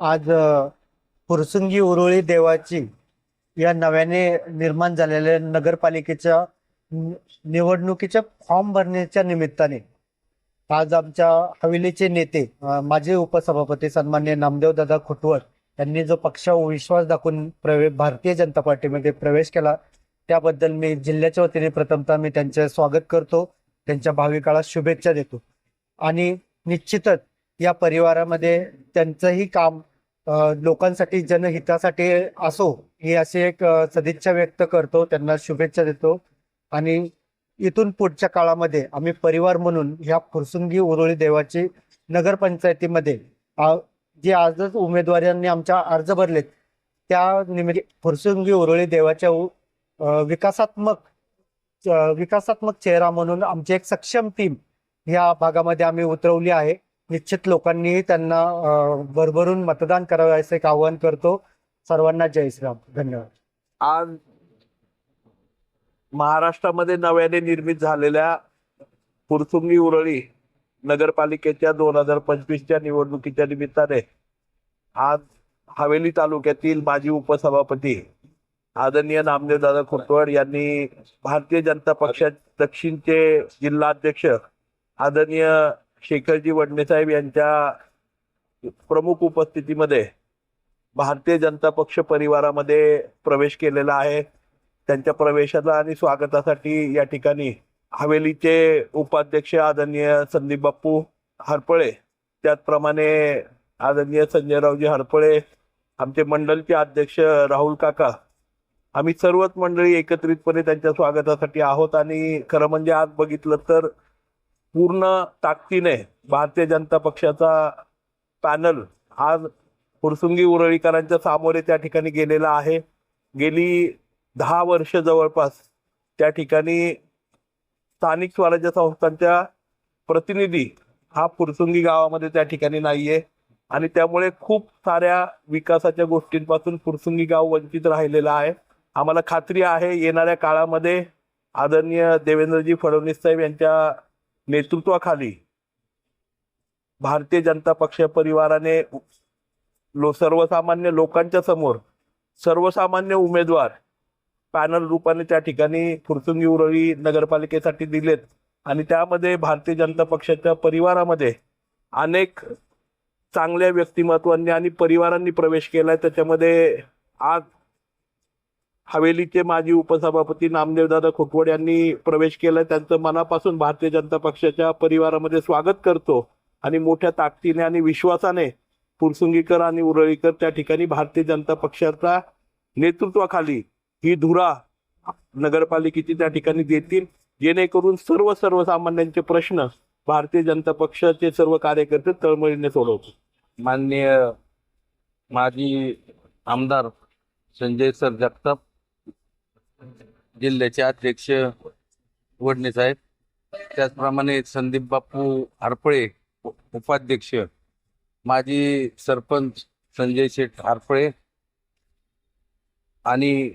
आज फुरसुंगी उरुळी देवाची या नव्याने निर्माण झालेल्या नगरपालिकेच्या निवडणुकीच्या फॉर्म भरण्याच्या निमित्ताने आज आमच्या हवेलीचे नेते माजी उपसभापती सन्मान्य नामदेव दादा खुटवळ यांनी जो पक्षावर विश्वास दाखवून प्रवे भारतीय जनता पार्टीमध्ये प्रवेश केला त्याबद्दल मी जिल्ह्याच्या वतीने प्रथमतः मी त्यांचे स्वागत करतो त्यांच्या भावी काळात शुभेच्छा देतो. आणि निश्चितच या परिवारामध्ये त्यांचंही काम लोकांसाठी जनहितासाठी असो ही अशी एक सदिच्छा व्यक्त करतो. त्यांना शुभेच्छा देतो. आणि इथून पुढच्या काळामध्ये आम्ही परिवार म्हणून ह्या फुरसुंगी उरुळी देवाची नगरपंचायतीमध्ये जे आजच उमेदवारांनी आमच्या अर्ज भरलेत त्या निमित्त फुरसुंगी उरुळी देवाच्या उ- विकासात्मक विकासात्मक चेहरा म्हणून आमची एक सक्षम टीम ह्या भागामध्ये आम्ही उतरवली आहे. निश्चित लोकांनीही त्यांना भरभरून मतदान करावं असं एक आवाहन करतो. सर्वांना जय श्रीराम. धन्यवाद. आज महाराष्ट्रामध्ये नव्याने निर्मित झालेल्या पुरसुंगी उरळी नगरपालिकेच्या दोन हजार पंचवीसच्या निवडणुकीच्या निमित्ताने आज हवेली तालुक्यातील माजी उपसभापती आदरणीय नामदेवदादा खुरटवड यांनी भारतीय जनता पक्षात दक्षिणचे जिल्हाध्यक्ष आदरणीय शेखरजी वडणेसाहेब यांच्या प्रमुख उपस्थितीमध्ये भारतीय जनता पक्ष परिवारामध्ये प्रवेश केलेला आहे. त्यांच्या प्रवेशाला आणि स्वागतासाठी या ठिकाणी हवेलीचे उपाध्यक्ष आदरणीय संदीप बाप्पू हरपळे त्याचप्रमाणे आदरणीय संजयरावजी हरपळे आमचे मंडलचे अध्यक्ष राहुल काका आम्ही सर्वच मंडळी एकत्रितपणे त्यांच्या स्वागतासाठी आहोत. आणि खरं म्हणजे आज बघितलं तर पूर्ण ताकदीने भारतीय जनता पक्षाचा पॅनल आज फुरसुंगी उरळीकरांच्या सामोरे त्या ठिकाणी गेलेला आहे. गेली दहा वर्ष जवळपास त्या ठिकाणी स्थानिक स्वराज्य संस्थांच्या प्रतिनिधी हा फुरसुंगी गावामध्ये त्या ठिकाणी नाहीये आणि त्यामुळे खूप साऱ्या विकासाच्या गोष्टींपासून फुरसुंगी गाव वंचित राहिलेलं आहे. आम्हाला खात्री आहे येणाऱ्या काळामध्ये आदरणीय देवेंद्रजी फडणवीस साहेब यांच्या नेतृत्वाखाली भारतीय जनता पक्ष परिवाराने लो सर्वसामान्य लोकांच्या समोर सर्वसामान्य उमेदवार पॅनल रूपाने त्या ठिकाणी फुरसुंगी उरळी नगरपालिकेसाठी दिलेत. आणि त्यामध्ये भारतीय जनता पक्षाच्या परिवारामध्ये अनेक चांगल्या व्यक्तिमत्वांनी आणि परिवारांनी प्रवेश केलाय. त्याच्यामध्ये आज हवेलीचे माजी उपसभापती नामदेवदादा खोटवड यांनी प्रवेश केला. त्यांचं मनापासून भारतीय जनता पक्षाच्या परिवारामध्ये स्वागत करतो आणि मोठ्या ताकदीने आणि विश्वासाने पुरसुंगीकर आणि उरळीकर त्या ठिकाणी भारतीय जनता पक्षाच्या नेतृत्वाखाली ही धुरा नगरपालिकेची त्या ठिकाणी देतील. जेणेकरून सर्व सर्वसामान्यांचे प्रश्न भारतीय जनता पक्षाचे सर्व कार्यकर्ते तळमळीने सोडवतील. माननीय माजी आमदार संजय सर जगताप जिल्ह्याचे अध्यक्ष वडणे साहेब त्याचप्रमाणे संदीप बापू हरपळे उपाध्यक्ष माजी सरपंच संजय शेठ हरपळे आणि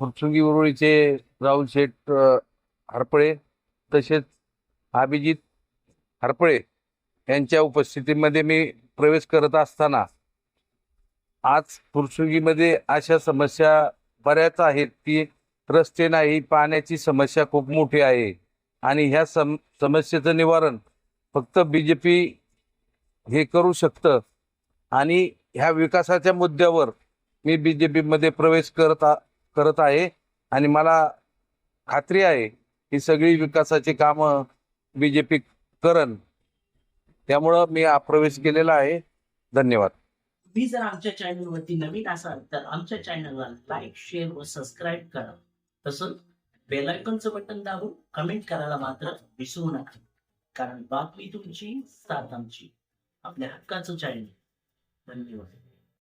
फुरसुंगी उरुळीचे राहुल शेठ हरपळे तसेच अभिजित हरपळे यांच्या उपस्थितीमध्ये मी प्रवेश करत असताना आज फुरसुंगीमध्ये अशा समस्या बऱ्याच आहेत की रस्ते नाही पाण्याची समस्या खूप मोठी आहे. आणि ह्या सम समस्येचं निवारण फक्त बी जे पी हे करू शकतं. आणि ह्या विकासाच्या मुद्द्यावर मी बी जे पीमध्ये प्रवेश करत करत आहे. आणि मला खात्री आहे ही सगळी विकासाची कामं बी जे पी करन त्यामुळं मी प्रवेश केलेला आहे. धन्यवाद. तुम्ही जर आमच्या चॅनलवरती नवीन असाल तर आमच्या चॅनलला लाईक शेअर व सबस्क्राईब करा. तसंच बेलायकॉनचं बटन दाबून कमेंट करायला मात्र विसरू नका. कारण बातमी तुमची साथ आमची आपल्या हक्काचं चॅनल धन्यवाद.